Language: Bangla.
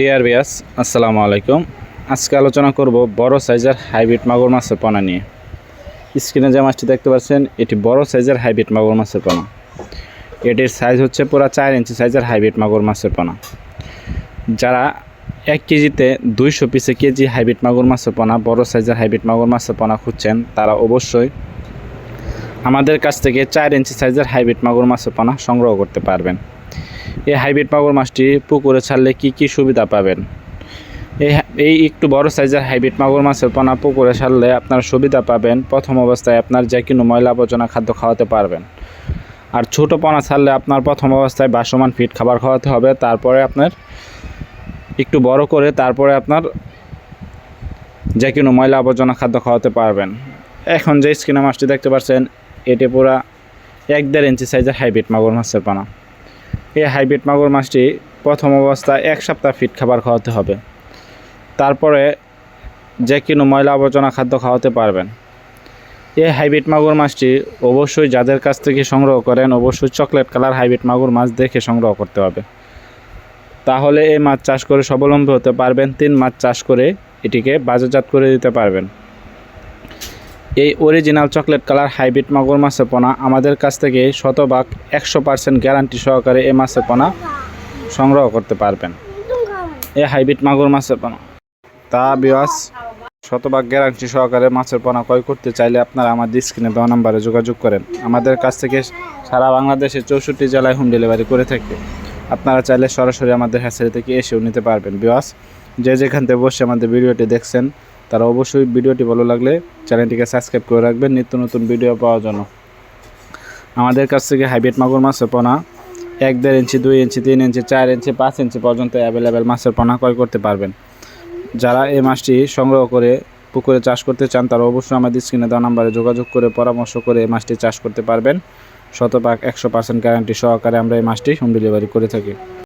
ডিয়ার বিয়াস আসসালামু আলাইকুম। আজকে আলোচনা করব বড় সাইজের হাইব্রিড মাগুর মাছের পোনা নিয়ে। স্ক্রিনে যে মাছটি দেখতে পাচ্ছেন, এটি বড় সাইজের হাইব্রিড মাগুর মাছের পোনা। এটির সাইজ হচ্ছে পুরো চার ইঞ্চি সাইজের হাইব্রিড মাগুর মাছের পোনা। যারা এক কেজিতে দুইশো পিসে কেজি হাইব্রিড মাগুর মাছের পোনা, বড় সাইজের হাইব্রিড মাগুর মাছের পোনা খুঁজছেন, তারা অবশ্যই আমাদের কাছ থেকে চার ইঞ্চি সাইজের হাইব্রিড মাগুর মাছের পোনা সংগ্রহ করতে পারবেন। এই হাইব্রিড মাগুর মাছটি পুকুরে ছাড়লে কি কি সুবিধা পাবেন? এই এই একটু বড় সাইজের হাইব্রিড মাগুর মাছের পোনা পুকুরে ছাড়লে আপনার সুবিধা পাবেন। প্রথম অবস্থায় আপনার যে কোনো ময়লা আবর্জনা খাদ্য খাওয়াতে পারবেন। আর ছোটো পোনা ছাড়লে আপনার প্রথম অবস্থায় বাসমান ফিট খাবার খাওয়াতে হবে। তারপরে আপনার একটু বড় করে তারপরে আপনার যে কোনো ময়লা আবর্জনা খাদ্য খাওয়াতে পারবেন। এখন যে স্কিনে মাছটি দেখতে পাচ্ছেন, এটি পুরা এক দেড় ইঞ্চি সাইজের হাইব্রিড মাগুর মাছের পোনা। এই হাইব্রিড মাগুর মাছটি প্রথম অবস্থায় এক সপ্তাহ ফিট খাবার খাওয়াতে হবে। তারপরে যে কোনো ময়লা আবর্জনা খাদ্য খাওয়াতে পারবেন। এই হাইব্রিড মাগুর মাছটি অবশ্যই যাদের কাছ থেকে সংগ্রহ করেন, অবশ্যই চকলেট কালার হাইব্রিড মাগুর মাছ দেখে সংগ্রহ করতে হবে। তাহলে এই মাছ চাষ করে স্বাবলম্বী হতে পারবেন, তিন মাছ চাষ করে এটিকে বাজারজাত করে দিতে পারবেন। এই অরিজিনাল চকলেট কালার হাইব্রিড মাগুর মাছের পোনা। আমাদের কাছ থেকে শতভাগ একশো পার্সেন্ট গ্যারান্টি সহকারে এই মাছের পোনা সংগ্রহ করতে পারবেন। এই হাইব্রিড মাগুর মাছের পোনা। তা বিওয়াস শতভাগ গ্যারান্টি সহকারে মাছের পোনা ক্রয় করতে চাইলে আপনারা আমাদের স্ক্রিনে দেওয়া নাম্বারে যোগাযোগ করেন। আমাদের কাছ থেকে সারা বাংলাদেশে চৌষট্টি জেলায় হোম ডেলিভারি করে থাকে। আপনারা চাইলে সরাসরি আমাদের হ্যাচারি থেকে এসেও নিতে পারবেন। বিওয়াস যে যেখান থেকে বসে আমাদের ভিডিওটি দেখছেন তারা অবশ্যই ভিডিওটি ভালো লাগলে চ্যানেলটিকে সাবস্ক্রাইব করে রাখবেন নিত্য নতুন ভিডিও পাওয়ার জন্য। আমাদের কাছ থেকে হাইব্রিড মাগুর মাছের পোনা এক দেড় ইঞ্চি, দুই ইঞ্চি, তিন ইঞ্চি, চার ইঞ্চি, পাঁচ ইঞ্চি পর্যন্ত অ্যাভেলেবেল মাছের পোনা ক্রয় করতে পারবেন। যারা এই মাছটি সংগ্রহ করে পুকুরে চাষ করতে চান, তারা অবশ্যই আমাদের স্ক্রিনে দেওয়া নাম্বারে যোগাযোগ করে পরামর্শ করে এই মাছটি চাষ করতে পারবেন। শতভাগ একশো পার্সেন্ট গ্যারান্টি সহকারে আমরা এই মাছটি হোম ডেলিভারি করে থাকি।